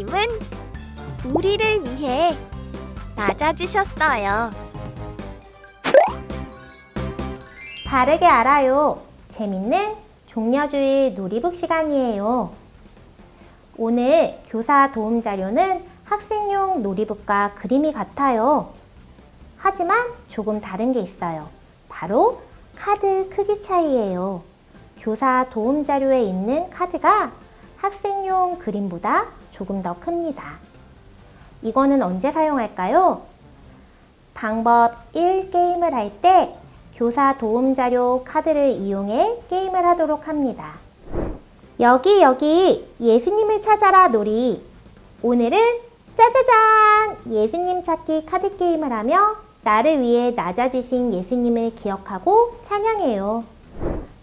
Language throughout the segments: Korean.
예수님은 우리를 위해 낮아지셨어요. 바르게 알아요. 재밌는 종려주의 놀이북 시간이에요. 오늘 교사 도움 자료는 학생용 놀이북과 그림이 같아요. 하지만 조금 다른 게 있어요. 바로 카드 크기 차이예요. 교사 도움 자료에 있는 카드가 학생용 그림보다 조금 더 큽니다. 이거는 언제 사용할까요? 방법 1 게임을 할 때 교사 도움 자료 카드를 이용해 게임을 하도록 합니다. 여기 여기 예수님을 찾아라 놀이. 오늘은 짜자잔 예수님 찾기 카드 게임을 하며 나를 위해 낮아지신 예수님을 기억하고 찬양해요.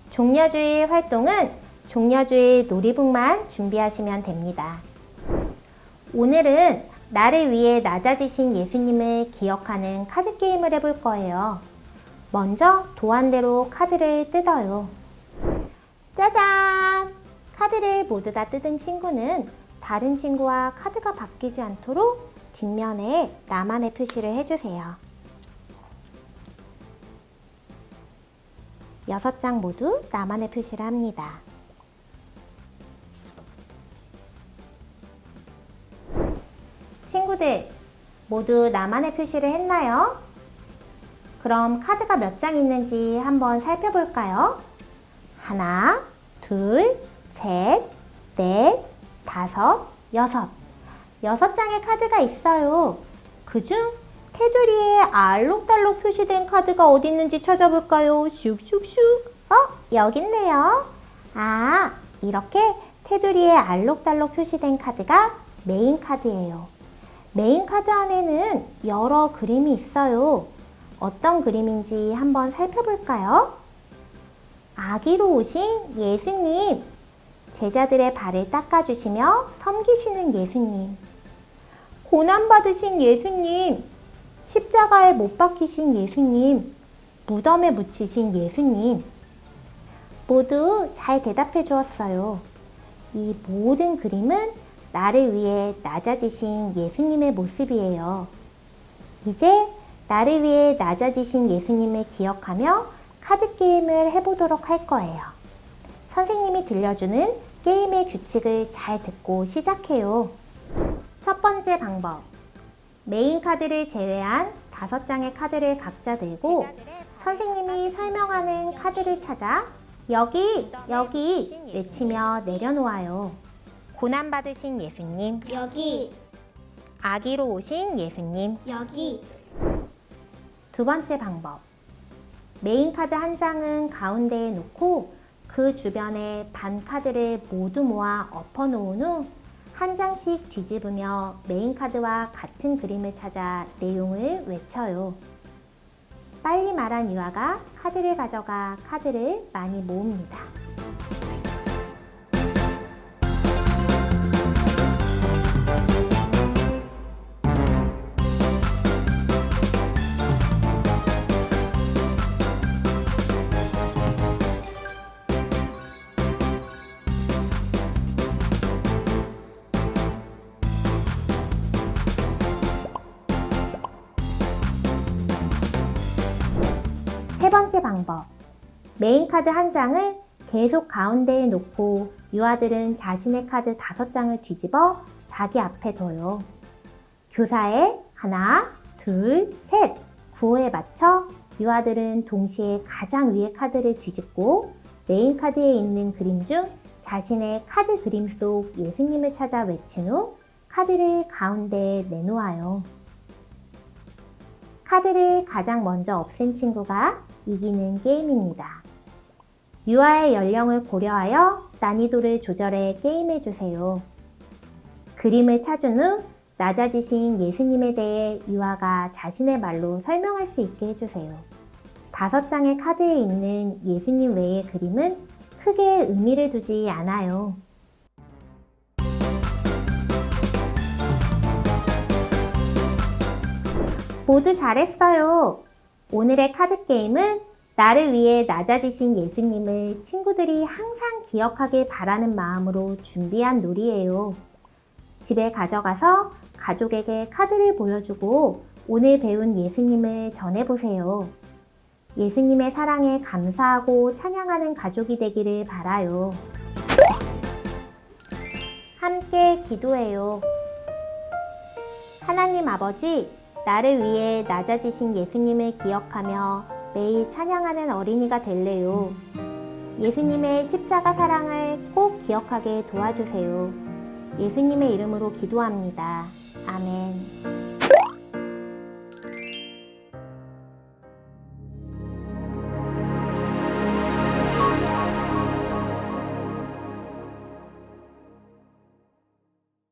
종려주일 활동은 종려주일 놀이북만 준비하시면 됩니다. 오늘은 나를 위해 낮아지신 예수님을 기억하는 카드 게임을 해볼 거예요. 먼저 도안대로 카드를 뜯어요. 짜잔! 카드를 모두 다 뜯은 친구는 다른 친구와 카드가 바뀌지 않도록 뒷면에 나만의 표시를 해주세요. 여섯 장 모두 나만의 표시를 합니다. 친구들, 모두 나만의 표시를 했나요? 그럼 카드가 몇 장 있는지 한번 살펴볼까요? 하나, 둘, 셋, 넷, 다섯, 여섯. 여섯 장의 카드가 있어요. 그중 테두리에 알록달록 표시된 카드가 어디 있는지 찾아볼까요? 슉슉슉. 어, 여기 있네요. 아, 이렇게 테두리에 알록달록 표시된 카드가 메인 카드예요. 메인 카드 안에는 여러 그림이 있어요. 어떤 그림인지 한번 살펴볼까요? 아기로 오신 예수님, 제자들의 발을 닦아주시며 섬기시는 예수님, 고난받으신 예수님, 십자가에 못 박히신 예수님, 무덤에 묻히신 예수님, 모두 잘 대답해 주었어요. 이 모든 그림은 나를 위해 낮아지신 예수님의 모습이에요. 이제 나를 위해 낮아지신 예수님을 기억하며 카드 게임을 해보도록 할 거예요. 선생님이 들려주는 게임의 규칙을 잘 듣고 시작해요. 첫 번째 방법. 메인 카드를 제외한 다섯 장의 카드를 각자 들고 선생님이 설명하는 카드를 찾아 여기, 여기 외치며 내려놓아요. 고난받으신 예수님, 여기 아기로 오신 예수님. 여기 두 번째 방법. 메인 카드 한 장은 가운데에 놓고 그 주변에 반 카드를 모두 모아 엎어 놓은 후 한 장씩 뒤집으며 메인 카드와 같은 그림을 찾아 내용을 외쳐요. 빨리 말한 유아가 카드를 가져가 카드를 많이 모읍니다. 세 번째 방법. 메인 카드 한 장을 계속 가운데에 놓고 유아들은 자신의 카드 다섯 장을 뒤집어 자기 앞에 둬요. 교사의 하나, 둘, 셋 구호에 맞춰 유아들은 동시에 가장 위의 카드를 뒤집고 메인 카드에 있는 그림 중 자신의 카드 그림 속 예수님을 찾아 외친 후 카드를 가운데에 내놓아요. 카드를 가장 먼저 없앤 친구가 이기는 게임입니다. 유아의 연령을 고려하여 난이도를 조절해 게임해 주세요. 그림을 찾은 후 낮아지신 예수님에 대해 유아가 자신의 말로 설명할 수 있게 해주세요. 다섯 장의 카드에 있는 예수님 외의 그림은 크게 의미를 두지 않아요. 모두 잘했어요. 오늘의 카드 게임은 나를 위해 낮아지신 예수님을 친구들이 항상 기억하길 바라는 마음으로 준비한 놀이예요. 집에 가져가서 가족에게 카드를 보여주고 오늘 배운 예수님을 전해보세요. 예수님의 사랑에 감사하고 찬양하는 가족이 되기를 바라요. 함께 기도해요. 하나님 아버지, 나를 위해 낮아지신 예수님을 기억하며 매일 찬양하는 어린이가 될래요. 예수님의 십자가 사랑을 꼭 기억하게 도와주세요. 예수님의 이름으로 기도합니다. 아멘.